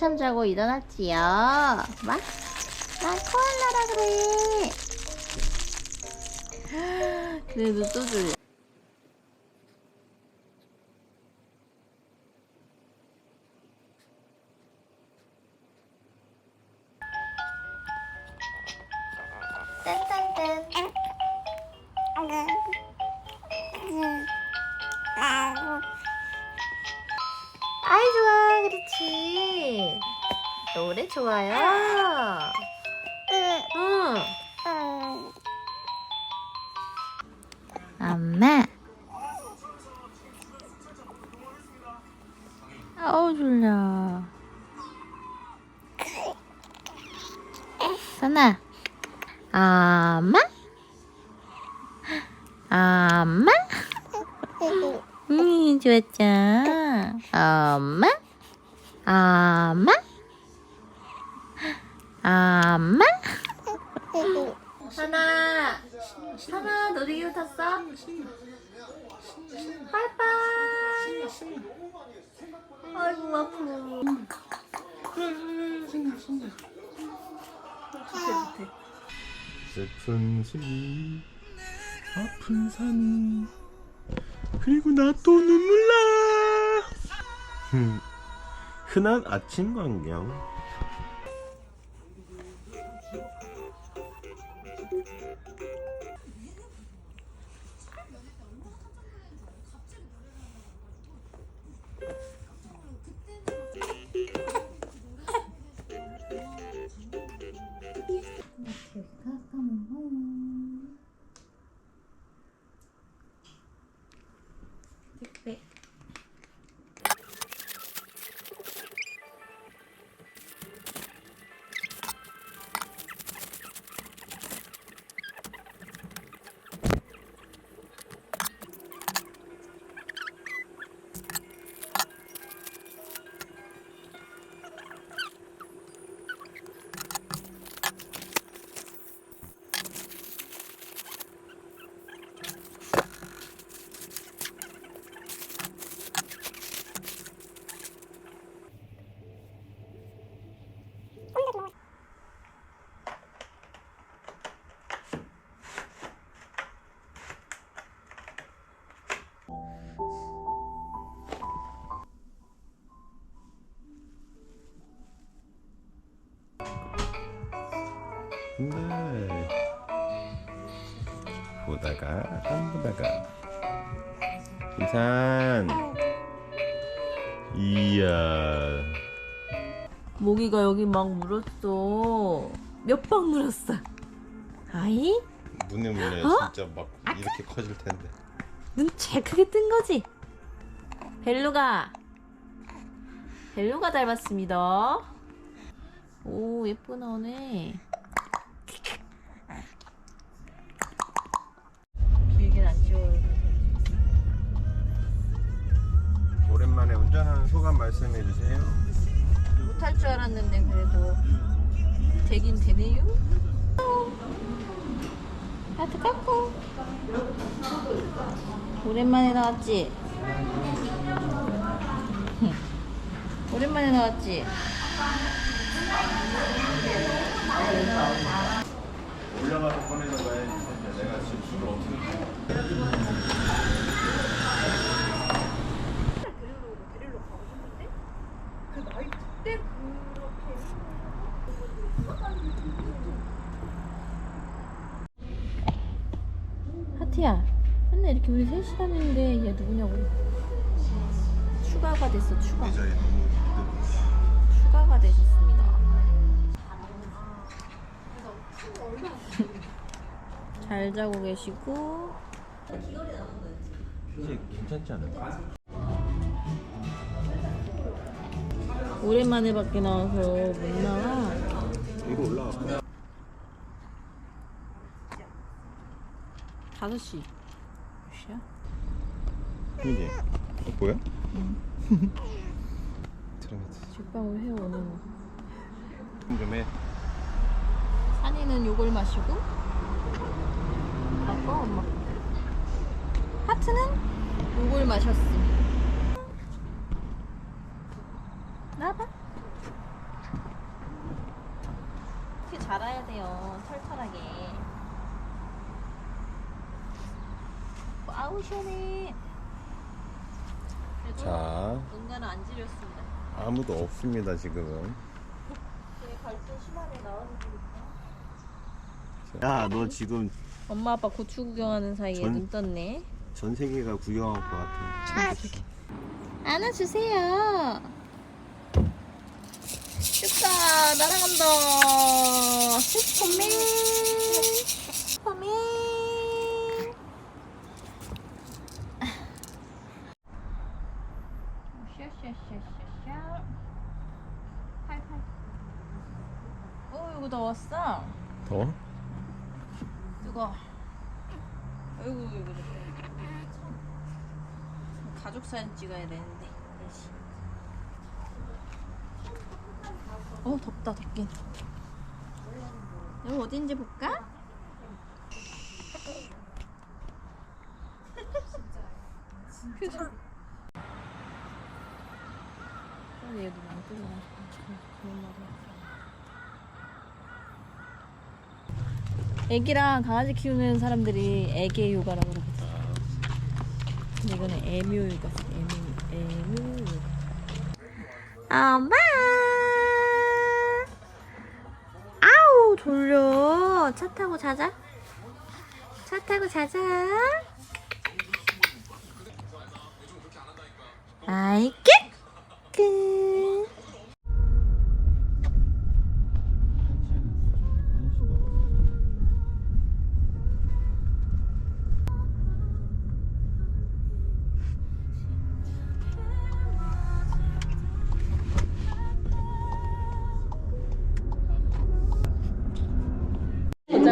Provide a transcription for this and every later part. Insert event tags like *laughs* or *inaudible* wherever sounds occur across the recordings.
한참 자고 일어났지요. 막, 나 코알라라 그래. *gasps* 그래도 또 졸려. 좋아요? 응. 엄마. 아우 졸려. 선아. 엄마? 엄마? 음 좋았죠? 엄마? 엄마 엄마? 하나 하나 놀이기구 탔어? 빠이빠이. 아이고 아프고 슬픈 슬이 아픈 산이 그리고 나 또 눈물 나. 흠, *laughs* 흔한 아침 광경 택배 보다가 안 보다가. 이산. 이야. 모기가 여기 막 물었어. 몇 방 물었어? 아이? 문에 문에 어? 진짜 막 이렇게 커질 텐데. 눈 제일 크게 뜬 거지? 벨루가. 벨루가 닮았습니다. 오 예쁘게 나오네 말씀해 주세요 못할 줄 알았는데 그래도 되긴 되네요 하트 깎고 오랜만에 나왔지? 오랜만에 나왔지? 올라가서 꺼내는 거야 내가 지금 술을 어떻게 하트야. 맨날 이렇게 우리 셋이 다니는데 얘 누구냐고. 추가가 됐어 추가. 추가가 되셨습니다. *laughs* 잘 자고 계시고. 이제 괜찮지 않을까? 오랜만에 밖에 나와서 못 나와. 이거 올라가 5시. 몇 시야? 이게 어, 보여? *laughs* 들어가자. 죽방울 해오는 좀해. 산이는 요걸 마시고 아빠 엄마. 하트는 요걸 마셨음 나봐 거 털털하게. 아우 시원해. 그래도 자 지렸습니다. 아무도 없습니다 지금은. 되게 갈등 심하네 나와주니까. 야 너 지금 엄마 아빠 고추 구경하는 사이에 전- 눈 떴네. 전 세계가 구경할 것 같은. 안아주세요. 슈가 날아간다. 슈퍼맨. 어 이거 더웠어. 더워? 뜨거. 아이고 이거 가족 사진 찍어야 되는데. 어 덥다 덥긴. 여기 어딘지 볼까? 표정. *laughs* 빨리 얘도 안 그런 말이야. 애기랑 강아지 키우는 사람들이 애기 요가라고 그러거든. 근데 이거는 애묘 요가. 애묘, 애묘 요가. 엄마! 아우, 졸려. 차 타고 자자. 차 타고 자자. 아이, 깨끗.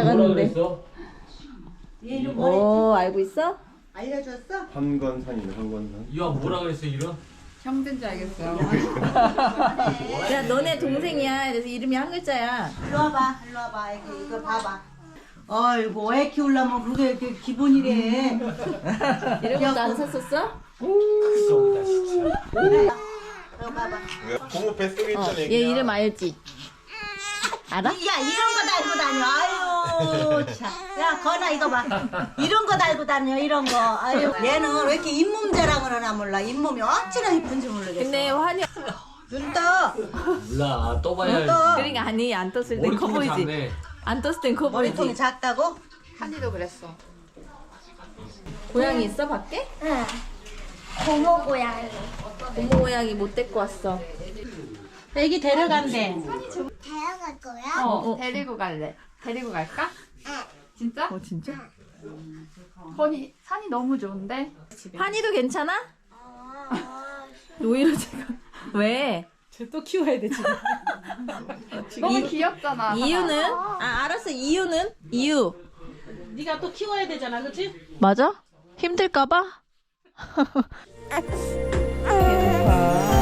찾아갔는데. 오, 알고 있어? 알려줬어? 한건산이네 한건산. 이왕 뭐라 그랬어 이름? 형든지 알겠어요. 야, 너네 동생이야. 그래서 이름이 한 글자야. 일로 와봐, 일로 와봐. 이거, 이거 봐봐. 어이구, 애 키우려면 그게, 그게 기본이래. 이름도 안 샀었어? 그성이다 진짜 이거 봐봐. 고모 뱃속에 어, 있던 얘 애기야. 이름 알지? 알아? 야, 이런 거 달고 다녀. 아유, 참. 야, 건아, 이거 봐. 이런 거 달고 다녀, 이런 거. 아유, 얘는 왜 이렇게 잇몸 자랑을 하나 몰라. 잇몸이 어찌나 이쁜지 모르겠어. 근데 환희 눈 떠. 몰라 또 봐야 눈 떠. 그러니까 아니 안 떴을 땐 커 머리통이 보이지. 작네 안 떴을 땐 커 머리통이 보이지. 작다고? 한이도 그랬어. 고양이 있어 밖에? 응. 고모 고양이. 고모 고양이 못 데리고 왔어. 애기 데려간대. 다양할 거야? 어, 어. 데리고 갈래. 데리고 갈까? 진짜? 어 진짜? 산이 산이 너무 좋은데. 환희도 괜찮아? 아, 오히려 제가 왜? 쟤또 키워야 돼 지금. *laughs* 너무 귀엽잖아. 이유는? 아 알았어 이유는? 이유. 네가 또 키워야 되잖아, 그치? 맞아? 힘들까봐? 배고파. *laughs*